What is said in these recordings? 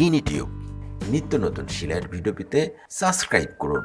গিনি tube নিত্য নতুন শিলার ভিডিও পেতে সাবস্ক্রাইব করুন।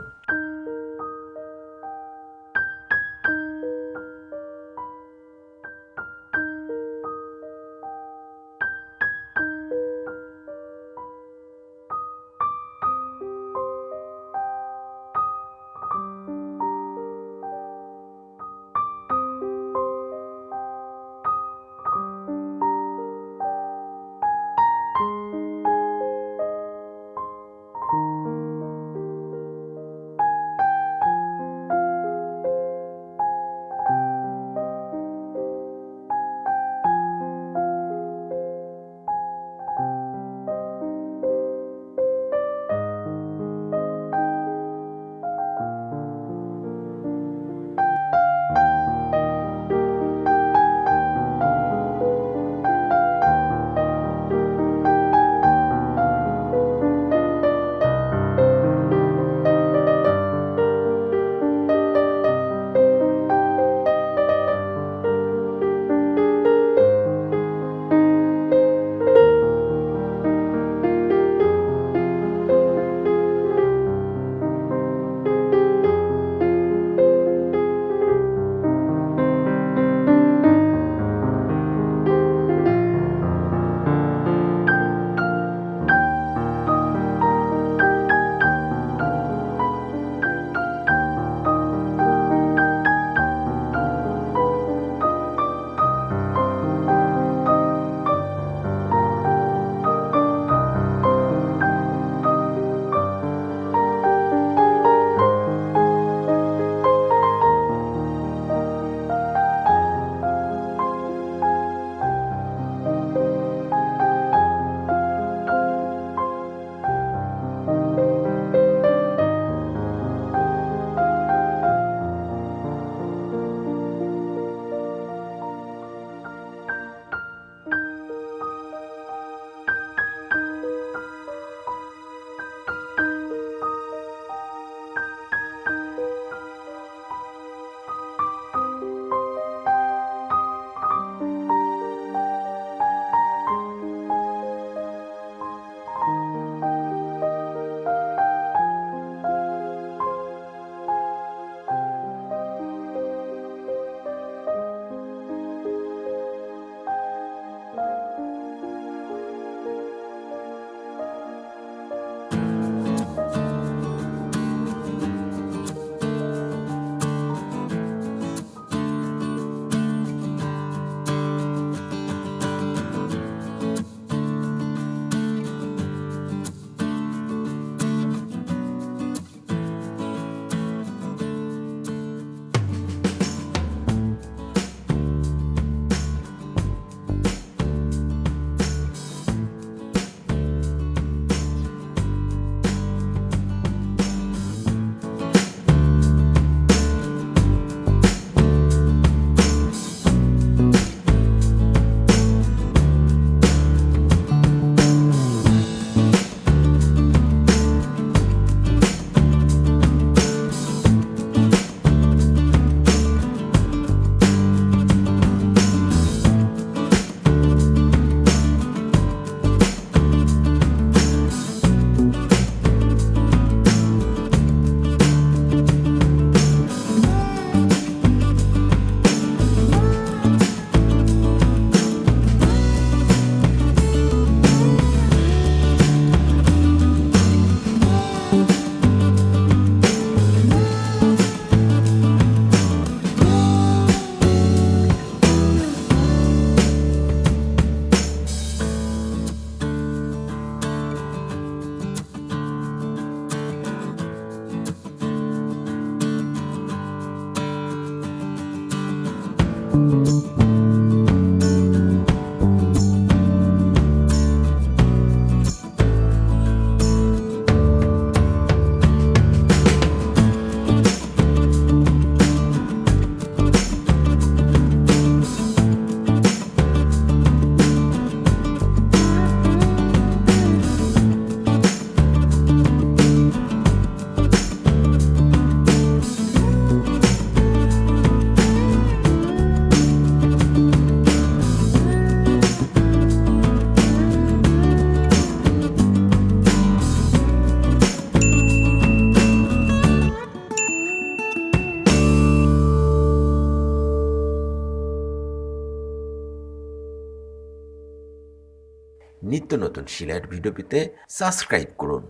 নিত্য নতুন শিলার ভিডিও পেতে সাবস্ক্রাইব করুন।